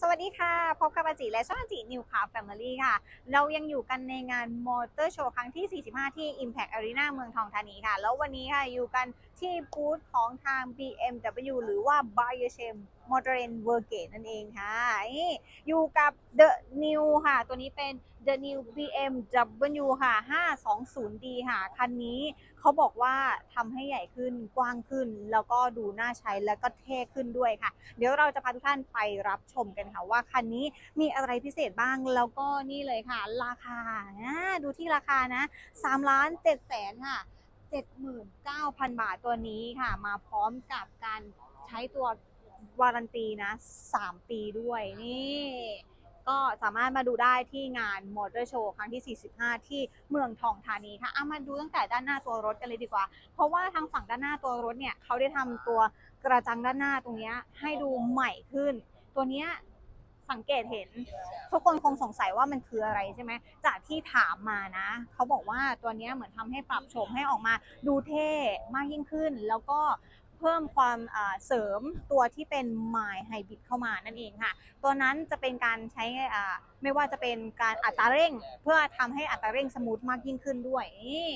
สวัสดีค่ะ พบกับอาจิและช่องอาจินิวคาแฟมิลี่ค่ะ เรายังอยู่กันในงานมอเตอร์โชว์ครั้งที่ 45 ที่ Impact Arena เมืองทองธานีค่ะ แล้ววันนี้ค่ะอยู่กันที่บูธของทาง BMW หรือว่า b y e r s h e m m o t o r e n w o r g a t e นั่นเองค่ะนี่อยู่กับ The New ค่ะ ตัวนี้เป็น The New BMW ค่ะ 520D ค่ะ คันนี้เขาบอกว่าทำให้ใหญ่ขึ้นกว้างขึ้น แล้วก็ดูน่าใช้แล้วก็เท่ขึ้นด้วยค่ะ เดี๋ยวเราจะพาทุกท่านไปรับชมกันค่ะว่าคันนี้มีอะไรพิเศษบ้างแล้วก็นี่เลยค่ะ ราคานะดูที่ราคานะ3ล้าน7แสนค่ะ 79,000 บาทตัวนี้ค่ะ มาพร้อมกับการใช้ตัววารันตีนะ 3 ปีด้วยนี่ ก็สามารถมาดูได้ที่งานมอเตอร์โชว์ครั้งที่ 45 ที่เมืองทองธานีค่ะเอามาดูตั้งแต่ด้านหน้าตัวรถกันเลยดีกว่า เพราะว่าทางฝั่งด้านหน้าตัวรถเนี่ยเขาได้ทำตัวกระจังด้านหน้าตรงนี้ให้ดูใหม่ขึ้น ตัวนี้ สังเกตเห็น ทุกคนคงสงสัยว่ามันคืออะไรใช่ไหมจากที่ถามมานะเขาบอกว่าตัวนี้เหมือนทำให้ปรับโฉมให้ออกมาดูเท่มากยิ่งขึ้น แล้วก็เพิ่มความเสริมตัวที่เป็น My Hybrid เข้ามานั่นเองค่ะ ตัวนั้นจะเป็นการใช้ไม่ว่าจะเป็นการอัตราเร่ง เพื่อทำให้อัตราเร่งสมูทมากยิ่งขึ้นด้วยนี่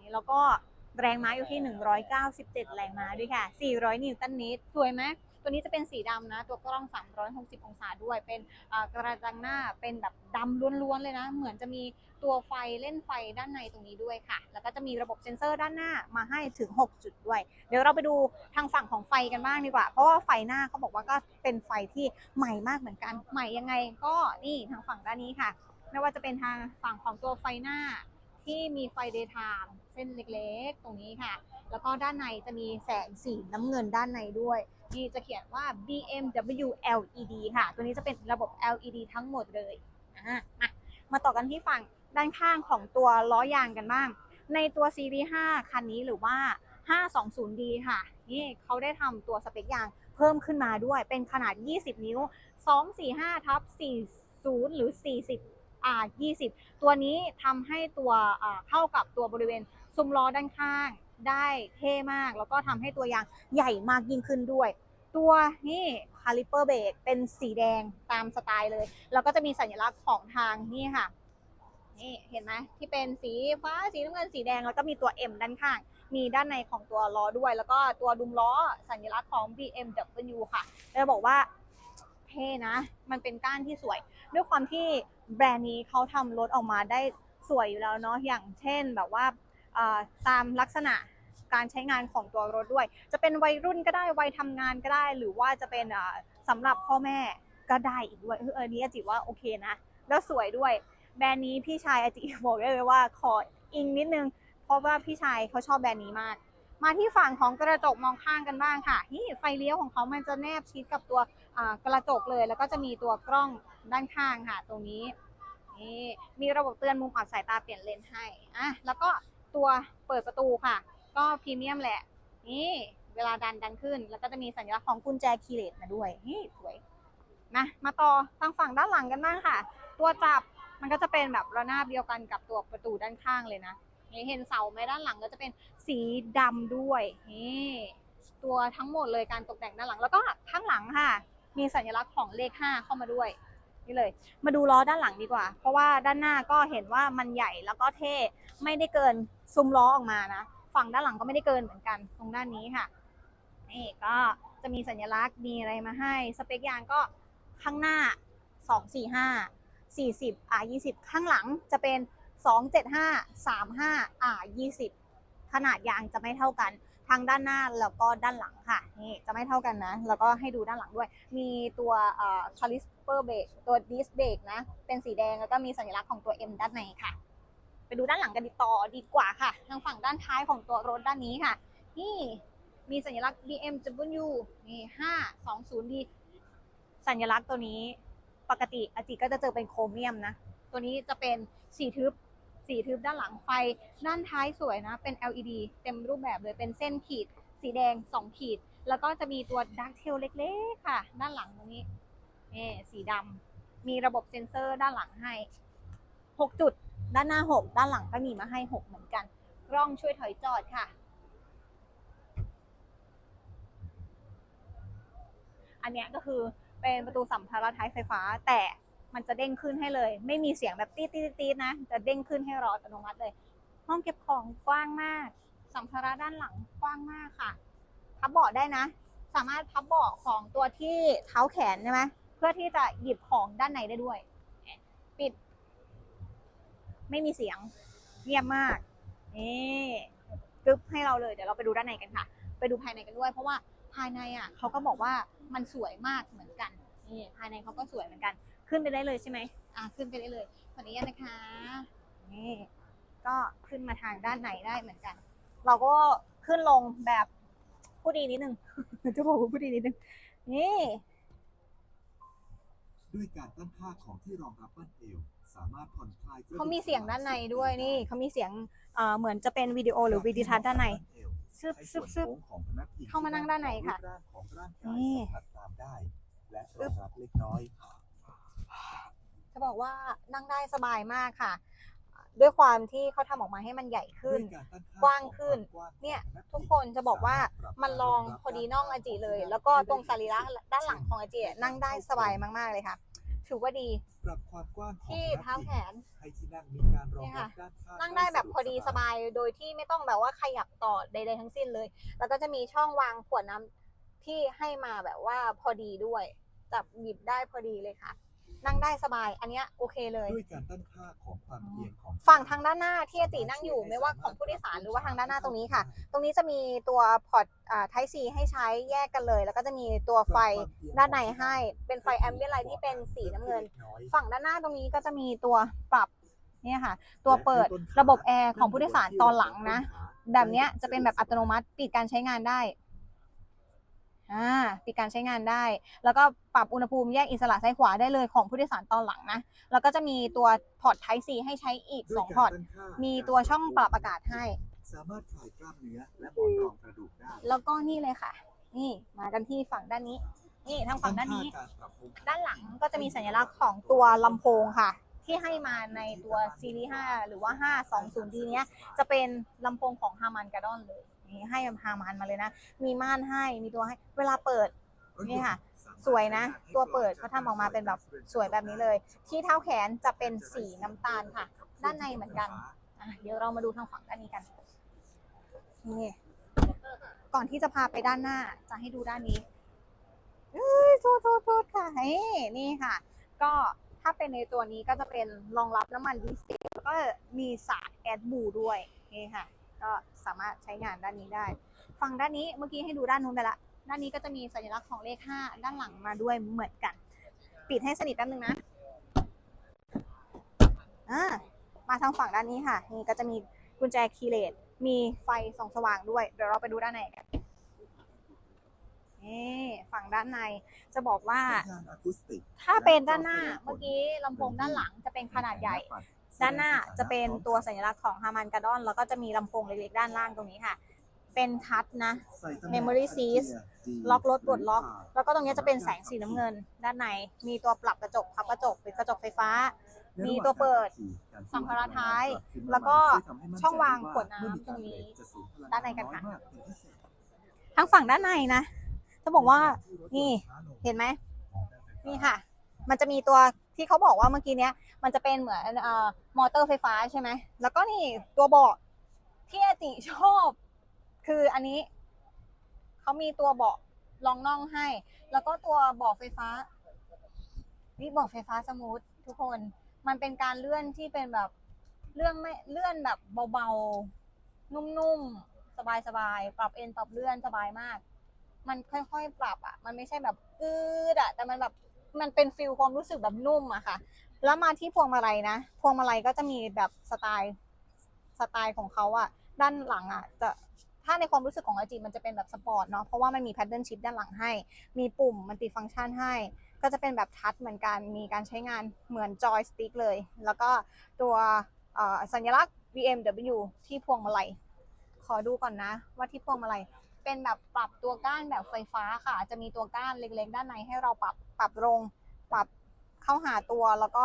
นี่แล้วก็แรงม้าอยู่ที่ 197 แรงม้าด้วยค่ะ 400 นิวตันเมตรสวยไหม ตัวนี้จะเป็นสีดำนะ ตัวกล้อง 360 องศาด้วย เป็นกระจังหน้าเป็นแบบดำล้วนๆเลยนะ เหมือนจะมีตัวไฟเล่นไฟด้านในตรงนี้ด้วยค่ะ แล้วก็จะมีระบบเซ็นเซอร์ด้านหน้ามาให้ถึง 6 จุดด้วย เดี๋ยวเราไปดูทางฝั่งของไฟกันบ้างดีกว่า เพราะว่าไฟหน้าเขาบอกว่าก็เป็นไฟที่ใหม่มากเหมือนกัน ใหม่ยังไงก็นี่ทางฝั่งด้านนี้ค่ะ ไม่ว่าจะเป็นทางฝั่งของตัวไฟหน้า ที่มีไฟ daytime เส้นเล็กๆ ตรงนี้ค่ะ แล้วก็ด้านในจะมีแสงสีน้ำเงินด้านในด้วย นี่จะเขียนว่า BMW LED ค่ะ ตัวนี้จะเป็นระบบ LED ทั้งหมดเลยอะมามาต่อกันที่ฝั่งด้านข้างของตัวล้อยางกันบ้าง ในตัว CV5 คันนี้หรือว่า 520D ค่ะ นี่เขาได้ทำตัวสเปคยางเพิ่มขึ้นมาด้วยเป็นขนาด 20 นิ้ว 245ทับ40 หรือ 40 อ่า20 ตัวนี้ทำให้ตัวเข้ากับตัวบริเวณซุ้มล้อด้านข้างได้เท่มาก แล้วก็ทำให้ตัวยางใหญ่มากยิ่งขึ้นด้วย ตัวนี่คาลิเปอร์เบรกเป็นสีแดงตามสไตล์เลย แล้วก็จะมีสัญลักษณ์ของทางนี่ค่ะนี่เห็นไหมที่เป็นสีฟ้าสีน้ำเงินสีแดงแล้วก็มีตัว M ด้านข้าง มีด้านในของตัวล้อด้วย แล้วก็ตัวดุมล้อสัญลักษณ์ของ BMW ค่ะจะบอกว่า เท่นะ มันเป็นก้านที่สวย ด้วยความที่แบรนด์นี้เขาทำรถออกมาได้สวยอยู่แล้วเนาะอย่างเช่นแบบว่าตามลักษณะการใช้งานของตัวรถด้วย จะเป็นวัยรุ่นก็ได้วัยทำงานก็ได้ หรือว่าจะเป็นสำหรับพ่อแม่ก็ได้อีกด้วยเอออันนี้อาจิว่าโอเคนะ แล้วสวยด้วย แบรนด์นี้พี่ชายอาจิบอกได้เลยว่าขออิงนิดนึง เพราะว่าพี่ชายเขาชอบแบรนด์นี้มาก มาที่ฝั่งของกระจกมองข้างกันบ้างค่ะนี่ไฟเลี้ยวของเขามันจะแนบชิดกับตัวกระจกเลย แล้วก็จะมีตัวกล้องด้านข้างค่ะ ตรงนี้นี่มีระบบเตือนมุมอับสายตาเปลี่ยนเลนให้อะแล้วก็ตัวเปิดประตูค่ะ ก็พรีเมียมแหละนี่เวลาดันดันขึ้น แล้วก็จะมีสัญลักษณ์ของกุญแจคีย์เลสมาด้วยนี่สวยนะมาต่อทางฝั่งด้านหลังกันบ้างค่ะ ตัวจับมันก็จะเป็นแบบระนาบเดียวกันกับตัวประตูด้านข้างเลยนะ นี่เห็นเสาไหมด้านหลังก็จะเป็นสีดำด้วยนี่ตัวทั้งหมดเลยการตกแต่งด้านหลังแล้วก็ข้างหลังค่ะ มีสัญลักษณ์ของเลข 5 เข้ามาด้วยนี่เลย มาดูล้อด้านหลังดีกว่า เพราะว่าด้านหน้าก็เห็นว่ามันใหญ่แล้วก็เท่ไม่ได้เกินซุ้มล้อออกมานะฝั่งด้านหลังก็ไม่ได้เกินเหมือนกันตรงด้านนี้ค่ะนี่ก็จะมีสัญลักษณ์มีอะไรมาให้ สเปคยางก็ข้างหน้า 245 40 R 20 ข้างหลังจะเป็น 275 35 R 20 ขนาดยางจะไม่เท่ากันทั้งด้านหน้าแล้วก็ด้านหลังค่ะนี่จะไม่เท่ากันนะ แล้วก็ให้ดูด้านหลังด้วย มีตัวคาลิสเปอร์เบรกตัวดิสเบรกนะ เป็นสีแดงแล้วก็มีสัญลักษณ์ของตัว M ด้านในค่ะ ไปดูด้านหลังกันดีต่อดีกว่าค่ะ ทางฝั่งด้านท้ายของตัวรถด้านนี้ค่ะ นี่มีสัญลักษณ์ BMW นี่ 520D สัญลักษณ์ตัวนี้ปกติอาจิก็จะเจอเป็นโครเมียมนะ ตัวนี้จะเป็นสีทึบ สีทึบด้านหลังไฟ ด้านท้ายสวยนะ เป็น LED เต็มรูปแบบเลยเป็นเส้นขีด สีแดง 2 ขีด แล้วก็จะมีตัวดักเทลเล็กๆ ค่ะ ด้านหลังตรงนี้นี่สีดำมีระบบเซ็นเซอร์ด้านหลังให้ 6 จุด ด้านหน้า 6 ด้านหลังก็มีมาให้ 6 เหมือนกัน กล้องช่วยถอยจอดค่ะ อันนี้ก็คือเป็นประตูสัมภาระท้ายไฟฟ้าแต่ มันจะเด้งขึ้นให้เลย ไม่มีเสียงแบบตีดตีดตีดนะจะเด้งขึ้นให้เราอัตโนมัติเลย ห้องเก็บของกว้างมาก สัมภาระด้านหลังกว้างมากค่ะ พับเบาะได้นะ สามารถพับเบาะของตัวที่เท้าแขนใช่ไหมเพื่อที่จะหยิบของด้านในได้ด้วย ปิด ไม่มีเสียงเงียบมากนี่กึ๊บให้เราเลยเดี๋ยวเราไปดูด้านในกันค่ะ ไปดูภายในกันด้วย เพราะว่าภายในอะเขาก็บอกว่ามันสวยมากเหมือนกัน นี่ภายในเขาก็สวยเหมือนกัน ขึ้นไปได้เลยใช่ไหมอะขึ้นไปได้เลยขออนุญาตนะคะนี่ก็ขึ้นมาทางด้านในได้เหมือนกัน เราก็ขึ้นลงแบบผู้ดีนิดนึงจะบอกว่าผู้ดีนิดนึงนี่ด้วยการตั้งค่าของที่รองรับบั้นเอวสามารถผ่อนคลายกระดูกเขามีเสียงด้านในด้วยนี่เขามีเสียงเอ่อเหมือนจะเป็นวิดีโอหรือวิดีทัศน์ด้านในซึบให้ซึส่บวนซึบโค้งของพนักพิงเข้ามานั่งด้านในค่ะรูปร่างของร่างกายนี่ รองรับเล็กน้อย จะบอกว่านั่งได้สบายมากค่ะ ด้วยความที่เขาทำออกมาให้มันใหญ่ขึ้นด้วยการตั้ค่กว้างขึ้นของความกว้างเนี่ยของพกทุกคนจะบอกว่าสรถปรับมันลองพอดีน่องอาจิเลย แล้วก็ตรงสรีระด้านหลังของอาจินั่งได้สบายมากๆเลยค่ะ ถือว่าดีปรับความกว้างของที่พนักเท้าพิงแขน ให้ที่นั่งมีการรองรับด้านข้างนั่งได้แบบพอดีสบายโดยที่ไม่ต้องแบบว่าขยับต่อใดๆทั้งสิ้นเลย แล้วก็จะมีช่องวางขวดน้ำที่ให้มาแบบว่าพอดีด้วย จับหยิบได้พอดีเลยค่ะ นั่งได้สบายอันเนี้ยโอเคเลย ด้วยการตั้งค่าของความเอียงของฝั่งทางด้านหน้าที่อาจินั่งอยู่ไม่ว่าของผู้โดยสารหรือว่าทางด้านหน้าตรงนี้ค่ะ ตรงนี้จะมีตัวพอร์ตอ่า Type C ให้ใช้แยกกันเลย แล้วก็จะมีตัวไฟด้านในให้ เป็นไฟแอมเบียนไลท์ที่เป็นสีน้ำเงิน ฝั่งด้านหน้าตรงนี้ก็จะมีตัวปรับเนี่ยค่ะ ตัวเปิดระบบแอร์ของผู้โดยสารตอนหลังนะแบบเนี้ยจะเป็นแบบอัตโนมัติปิดการใช้งานได้ อ่าปิดการใช้งานได้ แล้วก็ปรับอุณหภูมิแยกอิสระซ้ายขวาได้เลยของผู้โดยสารตอนหลังนะ แล้วก็จะมีตัวพอร์ต Type C ให้ใช้อีก 2 พอร์ต มีตัวช่องปรับอากาศให้ สามารถคลายกล้ามเนื้อและหมอนรองกระดูกได้แล้วก็นี่เลยค่ะ นี่มากันที่ฝั่งด้านนี้ นี่ทางฝั่งด้านนี้การปรับปรุงด้านหลังก็จะมีสัญลักษณ์ของตัวลำโพงค่ะ ที่ให้มาในตัวซีรีส์5หรือว่า 520D เนี้ยจะเป็นลำโพงของฮามันกาดอนเลย นี่ให้ฮามันมาเลยนะ มีม่านให้มีตัวให้เวลาเปิดนี่ค่ะ สวยนะ ตัวเปิดเขาทำออกมาเป็นแบบสวยแบบนี้เลย ที่เท้าแขนจะเป็นสีน้ำตาลค่ะ ด้านในเหมือนกันอะเดี๋ยวเรามาดูทางฝั่งด้านนี้กันนี่ก่อนที่จะพาไปด้านหน้า จะให้ดูด้านนี้เอ้ยโทษโทษโทษค่ะเฮ้นี่ค่ะ ก็ถ้าเป็นในตัวนี้ก็จะเป็นรองรับน้ำมันดีเซลแล้วก็มีสารแอดบูด้วยนี่ค่ะ ก็สามารถใช้งานด้านนี้ได้ ฝั่งด้านนี้เมื่อกี้ให้ดูด้านนู้นไปละด้านนี้ก็จะมีสัญลักษณ์ของเลข 5 ด้านหลังมาด้วยเหมือนกัน ปิดให้สนิทแป๊บนึงนะอ่ามาทางฝั่งด้านนี้ค่ะ นี่ก็จะมีกุญแจคีย์เลสมีไฟส่องสว่างด้วย เดี๋ยวเราไปดูด้านในกันนี่ฝั่งด้านในจะบอกว่าสัญญณอะคูสติกถ้าเป็นด้านหน้า เมื่อกี้ลำโพงด้านหลังจะเป็นขนาดใหญ่ ด้านหน้าจะเป็นตัวสัญลักษณ์ของฮามันกาดอนแล้วก็จะมีลำโพงเล็กๆ ด้านล่างตรงนี้ค่ะ เป็นทัชนะใส่ตำแหน่ง Memory Seat ดีล็อกรถปลดล็อก แล้วก็ตรงนี้จะเป็นแสงสีน้ำเงิน ด้านใน มีตัวปรับกระจกพับกระจกเป็นกระจกไฟฟ้า มีตัวเปิดสัมภาระท้าย แล้วก็ช่องวางขวดน้ำตรงนี้ ด้านในกันค่ะทางฝั่งด้านในนะจะบอกว่านี่เห็นไหมนี่ค่ะ มันจะมีตัวที่เขาบอกว่าเมื่อกี้เนี้ย มันจะเป็นเหมือนเอ่อมอเตอร์ไฟฟ้าใช่ไหม แล้วก็นี่ตัวเบาะที่อาจิชอบ คืออันนี้ เขามีตัวเบาะรองน่องให้ แล้วก็ตัวเบาะไฟฟ้านี่เบาะไฟฟ้าสมูททุกคน มันเป็นการเลื่อนที่เป็นแบบเลื่อนไม่เลื่อนแบบเบาๆ นุ่มๆ สบายๆ ปรับเอ็นปรับเลื่อนสบายมาก มันค่อยๆ ปรับอะ มันไม่ใช่แบบอืดอะ แต่มันแบบ มันเป็นฟิลความรู้สึกแบบนุ่มอะค่ะ แล้วมาที่พวงมาลัยนะ พวงมาลัยก็จะมีแบบสไตล์สไตล์ของเขาอะด้านหลังอะจะถ้าในความรู้สึกของอาจิมันจะเป็นแบบสปอร์ตเนาะเพราะว่ามันมีแพดเดิลชิพด้านหลังให้ มีปุ่มมันติฟังก์ชันให้ ก็จะเป็นแบบทัชเหมือนกันมีการใช้งานเหมือนจอยสติ๊กเลย แล้วก็ตัวอ่อสัญลักษณ์ BMW ที่พวงมาลัยขอดูก่อนนะว่าที่พวงมาลัย เป็นแบบปรับตัวก้านแบบไฟฟ้าค่ะ จะมีตัวก้านเล็กๆ ด้านในให้เราปรับปรับลงปรับเข้าหาตัวแล้วก็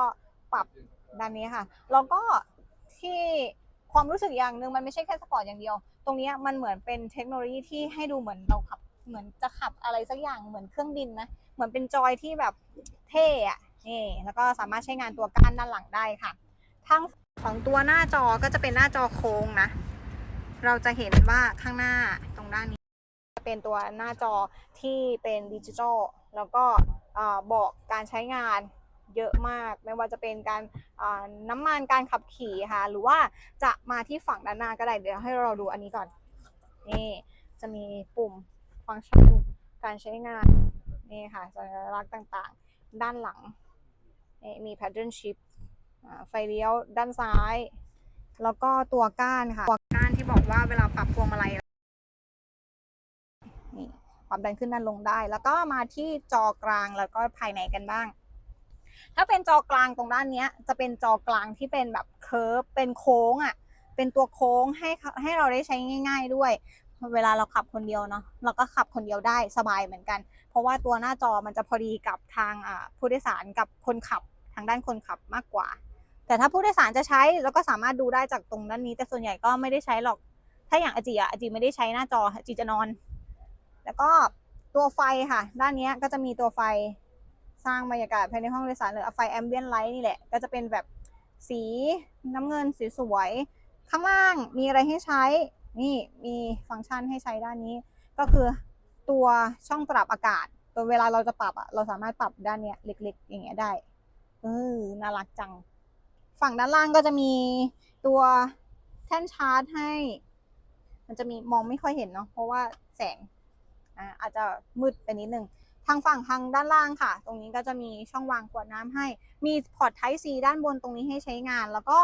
ปรับด้านนี้ค่ะ แล้วก็ที่ความรู้สึกอย่างหนึ่งมันไม่ใช่แค่สปอร์ตอย่างเดียว ตรงนี้มันเหมือนเป็นเทคโนโลยีที่ให้ดูเหมือนเราขับเหมือนจะขับอะไรสักอย่างเหมือนเครื่องบินนะเหมือนเป็นจอยที่แบบเท่อะนี่แล้วก็สามารถใช้งานตัวก้านด้านหลังได้ค่ะทางของตัวหน้าจอก็จะเป็นหน้าจอโค้งนะ เราจะเห็นว่าข้างหน้าตรงด้านนี้ เป็นตัวหน้าจอที่เป็นดิจิทัลแล้วก็บอกการใช้งานเยอะมาก ไม่ว่าจะเป็นการน้ำมันการขับขี่ค่ะ หรือว่าจะมาที่ฝั่งด้านหน้าก็ได้ เดี๋ยวให้เราดูอันนี้ก่อน นี่จะมีปุ่มฟังก์ชันการใช้งาน นี่ค่ะสัญลักษณ์ต่างๆ ด้านหลัง มี pattern shift ไฟเลี้ยวด้านซ้าย แล้วก็ตัวก้านค่ะ ตัวก้านที่บอกว่าเวลาปรับพวงมาลัย นี่ปรับดันขึ้นดันลงได้ แล้วก็มาที่จอกลางแล้วก็ภายในกันบ้าง ถ้าเป็นจอกลางตรงด้านนี้จะเป็นจอกลางที่เป็นแบบเคิร์ฟเป็นโค้งอะเป็นตัวโค้งให้ให้เราได้ใช้ง่าย ๆด้วยเวลาเราขับคนเดียวเนาะเราก็ขับคนเดียวได้สบายเหมือนกัน เพราะว่าตัวหน้าจอมันจะพอดีกับทางผู้โดยสารกับคนขับทางด้านคนขับมากกว่า แต่ถ้าผู้โดยสารจะใช้แล้วก็สามารถดูได้จากตรงด้านนี้ แต่ส่วนใหญ่ก็ไม่ได้ใช้หรอก ถ้าอย่างอาจีอะอาจีไม่ได้ใช้หน้าจออาจีจะนอน แล้วก็ตัวไฟค่ะ ด้านนี้ก็จะมีตัวไฟสร้างบรรยากาศภายในห้องโดยสารหรือไฟแอมเบียนไลท์นี่แหละ ก็จะเป็นแบบสีน้ำเงินสีสวยข้างล่างมีอะไรให้ใช้ นี่มีฟังก์ชันให้ใช้ด้านนี้ ก็คือตัวช่องปรับอากาศ ตัวเวลาเราจะปรับอะเราสามารถปรับด้านเนี้ยเล็ก ๆ อย่างเงี้ยได้เออน่ารักจัง ฝั่งด้านล่างก็จะมีตัวแท่นชาร์จให้ มันจะมีมองไม่ค่อยเห็นเนาะเพราะว่าแสง อ่าอาจจะมืดไปนิดนึงทางฝั่งทางด้านล่างค่ะ ตรงนี้ก็จะมีช่องวางขวดน้ำให้ มีพอร์ต Type C ด้านบนตรงนี้ให้ใช้งาน แล้วก็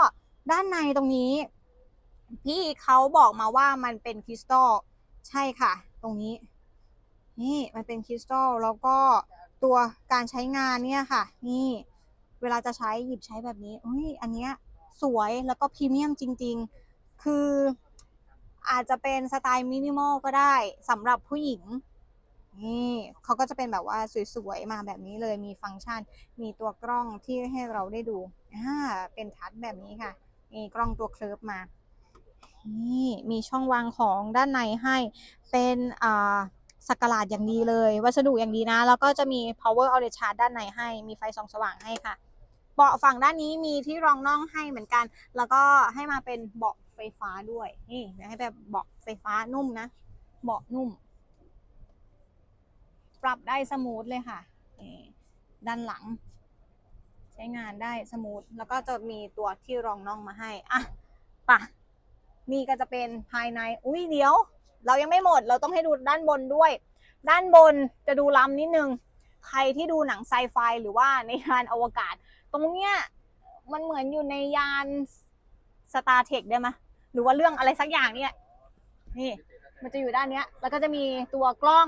ด้านในตรงนี้ พี่เขาบอกมาว่ามันเป็นคริสตัลใช่ค่ะ ตรงนี้ นี่มันเป็นคริสตัลแล้วก็ตัวการใช้งานเนี่ยค่ะ นี่เวลาจะใช้หยิบใช้แบบนี้อุ้ยอันเนี้ยสวยแล้วก็พรีเมียมจริง ๆ คือ อาจจะเป็นสไตล์มินิมอลก็ได้สำหรับผู้หญิง นี่เขาก็จะเป็นแบบว่าสวยๆ มาแบบนี้เลยมีฟังก์ชัน มีตัวกล้องที่ให้เราได้ดูอ่าเป็นทัชแบบนี้ค่ะนี่กล้องตัวเคลิร์ฟมา นี่มีช่องวางของด้านในให้เป็นอ่าสกหลาดอย่างดีเลย วัสดุอย่างดีนะ แล้วก็จะมี power outlet charge ด้านในให้ มีไฟส่องสว่างให้ค่ะ เบาะฝั่งด้านนี้มีที่รองน่องให้เหมือนกัน แล้วก็ให้มาเป็นเบาะ ไฟฟ้าด้วย นี่เดี๋ยวให้แบบเบาะไฟฟ้านุ่มนะ เบาะนุ่ม ปรับได้สมูทเลยค่ะนี่ด้านหลัง ใช้งานได้สมูท แล้วก็จะมีตัวที่รองน่องมาให้ อะปะนี่ก็จะเป็นภายใน อุ้ยเดี๋ยว เรายังไม่หมด เราต้องให้ดูด้านบนด้วย ด้านบนจะดูล้ำนิดนึง ใครที่ดูหนังไซไฟหรือว่าในยานอวกาศ ตรงเนี้ยมันเหมือนอยู่ในยานสตาร์เทคได้ไหม หรือว่าเรื่องอะไรสักอย่างเนี่ยนี่ มันจะอยู่ด้านเนี้ย แล้วก็จะมีตัวกล้อง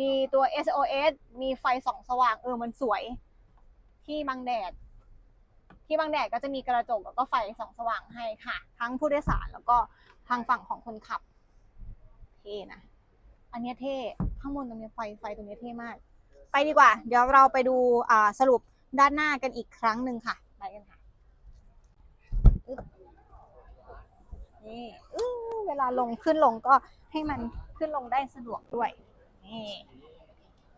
มีตัว SOS มีไฟส่องสว่างเออมันสวย ที่บังแดด ที่บังแดดก็จะมีกระจกแล้วก็ไฟส่องสว่างให้ค่ะ ทั้งผู้โดยสารแล้วก็ทางฝั่งของคนขับ เท่นะ อันเนี้ยเท่ ข้างบนตรงเนี้ยไฟไฟตรงเนี้ยเท่มาก ไปดีกว่า เดี๋ยวเราไปดูสรุปด้านหน้ากันอีกครั้งหนึ่งค่ะ ไปกันค่ะ นี่อื้อเวลาลงขึ้นลงก็ให้มันขึ้นลงได้สะดวกด้วย นี่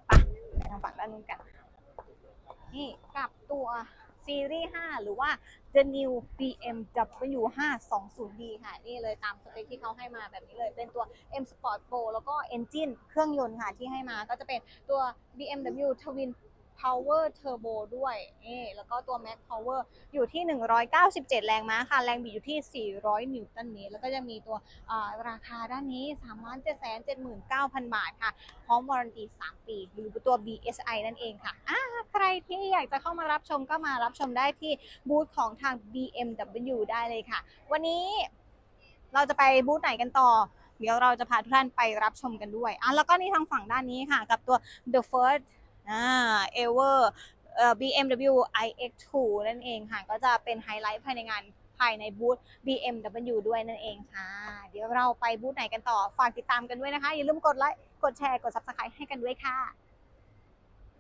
ไปไปทางฝั่งด้านนู้นกัน นี่กับตัวซีรีส์5หรือว่า The New BMW 520D ค่ะ นี่เลยตามสเปคที่เขาให้มาแบบนี้เลย เป็นตัว M Sport Pro แล้วก็ Engine เครื่องยนต์ค่ะที่ให้มาก็จะเป็นตัว BMW Twin Power Turbo ด้วยนี่แล้วก็ตัว Max Power อยู่ที่ 197 แรงม้าค่ะ แรงบิดอยู่ที่ 400 นิวตันเมตรแล้วก็จะมีตัวราคาด้านนี้ 3 7 7 9 0 0 0 บาทค่ะ พร้อมวารันตี 3 ปีหรือตัว BSI นั่นเองค่ะอ่าใครที่อยากจะเข้ามารับชมก็มารับชมได้ที่บูธของทาง BMW ได้เลยค่ะ วันนี้เราจะไปบูธไหนกันต่อเดี๋ยวเราจะพาทุกท่านไปรับชมกันด้วยอะแล้วก็นี่ทางฝั่งด้านนี้ค่ะ กับตัว The First อ่า Ever เอ่อ BMW iX2 นั่นเองค่ะ ก็จะเป็นไฮไลท์ภายในงานภายในบูธ BMW ด้วยนั่นเองค่ะ เดี๋ยวเราไปบูธไหนกันต่อ ฝากติดตามกันด้วยนะคะ อย่าลืมกดไลค์ กดแชร์ กด Subscribe ให้กันด้วยค่ะ